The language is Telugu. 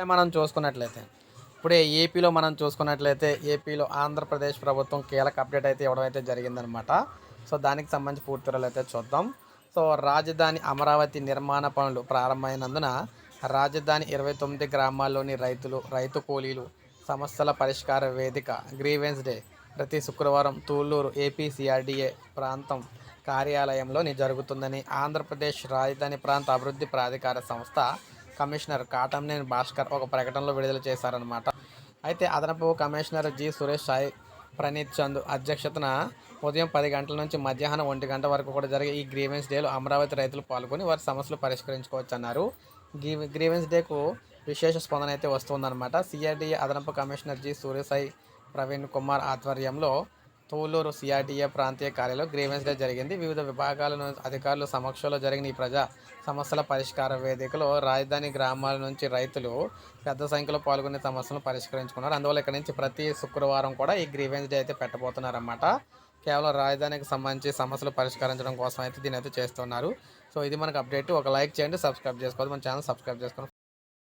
ఇప్పుడే మనం చూసుకున్నట్లయితే. ఇప్పుడే ఏపీలో మనం చూసుకున్నట్లయితే ఏపీలో ఆంధ్రప్రదేశ్ ప్రభుత్వం కీలక అప్డేట్ అయితే ఇవ్వడం అయితే జరిగిందనమాట సో దానికి సంబంధించి పూర్తి అయితే చూద్దాం. సో రాజధాని అమరావతి నిర్మాణ పనులు ప్రారంభమైనందున రాజధాని ఇరవై తొమ్మిది గ్రామాల్లోని రైతులు రైతు కూలీలు సమస్యల పరిష్కార వేదిక గ్రీవెన్స్ డే ప్రతి శుక్రవారం తూళ్ళూరు ఏపీసీఆర్డీఏ ప్రాంతం కార్యాలయంలోని జరుగుతుందని ఆంధ్రప్రదేశ్ రాజధాని ప్రాంత అభివృద్ధి ప్రాధికార సంస్థ కమిషనర్ కాటంనేని భాస్కర్ ఒక ప్రకటనలో విడుదల చేశారనమాట అయితే అదనపు కమిషనర్ జి. సురేష్ సాయి ప్రణీత్ చంద్ అధ్యక్షతన ఉదయం పది గంటల నుంచి మధ్యాహ్నం ఒంటి గంట వరకు కూడా జరిగే ఈ గ్రీవెన్స్ డేలో అమరావతి రైతులు పాల్గొని వారి సమస్యలు పరిష్కరించుకోవచ్చు అన్నారు గ్రీవెన్స్ డేకు విశేష స్పందన అయితే వస్తుందన్నమాట. సిఆర్డీఏ అదనపు కమిషనర్ జి. సూర్యసాయి ప్రవీణ్ కుమార్ ఆధ్వర్యంలో తూలూరు సిఆర్టీఏ ప్రాంతీయ కార్యాలయంలో గ్రీవెన్స్ డే జరిగింది. వివిధ విభాగాల అధికారుల సమక్షంలో జరిగిన ఈ ప్రజా సమస్యల పరిష్కార వేదికలో రాజధాని గ్రామాల నుంచి రైతులు పెద్ద సంఖ్యలో పాల్గొనే సమస్యలను పరిష్కరించుకున్నారు. అందువల్ల ఇక్కడ నుంచి ప్రతి శుక్రవారం కూడా ఈ గ్రీవెన్స్ డే అయితే పెట్టబోతున్నారన్నమాట. కేవలం రాజధానికి సంబంధించి సమస్యలు పరిష్కరించడం కోసం అయితే దీని అయితే చేస్తున్నారు. సో ఇది మనకు అప్డేట్ ఒక లైక్ చేయండి సబ్స్క్రైబ్ చేసుకోవాలి మన ఛానల్ సబ్స్క్రైబ్ చేసుకోండి.